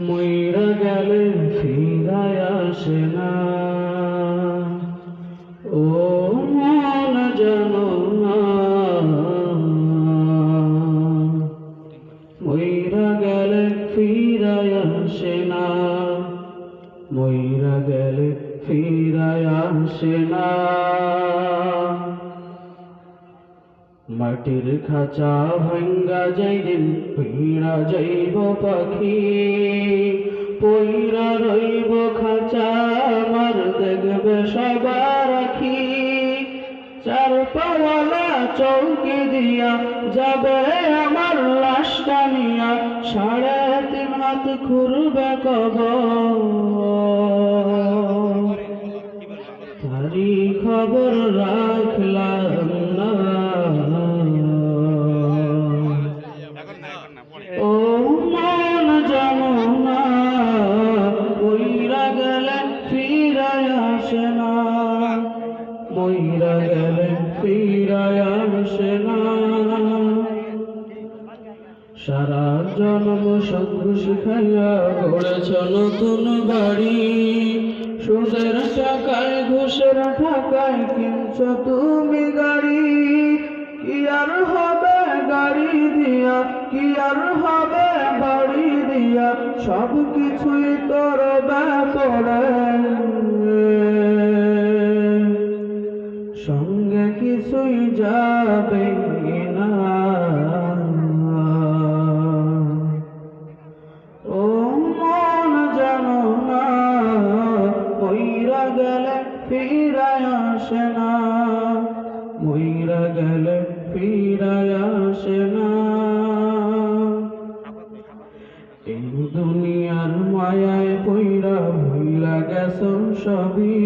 ময়রা গেলে ফিরায় আসে না। ও মন জানো না। গেলে ফিরায় আসে না। ময়রা গেলে ফিরায় আসে না। মাটির খাঁচা ভাঙ্গা যাইদিন পীড়া যাইব পাখি। পইরা রইব খাঁচা, আমার দেখবে সবার রাখি চার পাওয়ালা চৌকি দিয়া যাবে আমার লাশটা নিয়া, সাড়ে তিন হাত খুরবে কব ও মন জানো না মইরা গেলে ফিরায় না। মইরা গেলে ফিরায় আসে না। সারা জন্ম সদ্গু শিখাইয়া গড়েছ নতুন বাড়ি। সুদের টাকায় ঘুষের টাকায় কিনছ তুমি গাড়ি। কি আর হবে বাড়ি দিয়া? সব কিছুই তোর ব্যাপারে। সঙ্গে কিছুই যাবে না। ও জানো না মইরা গেলে ফিরায় আসে না। মইরা গেলে ফিরায় গেছ সবই।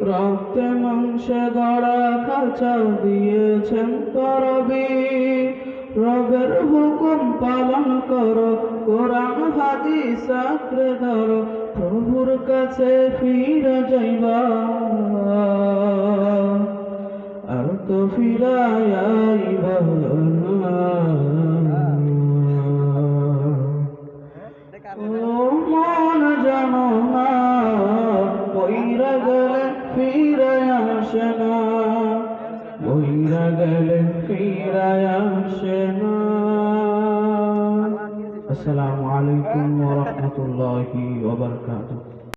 রক্তে মাংসে গড়া খাঁচা দিয়েছেন তরবি রবের হুকুম পালন করো, কোরআন, হাদিস আঁকড়ে ধরো, প্রভুর কাছে ফিরে যাইবা। না বইরা গেলে ফিরে আসে না। আসসালামু আলাইকুম ওয়া রাহমাতুল্লাহি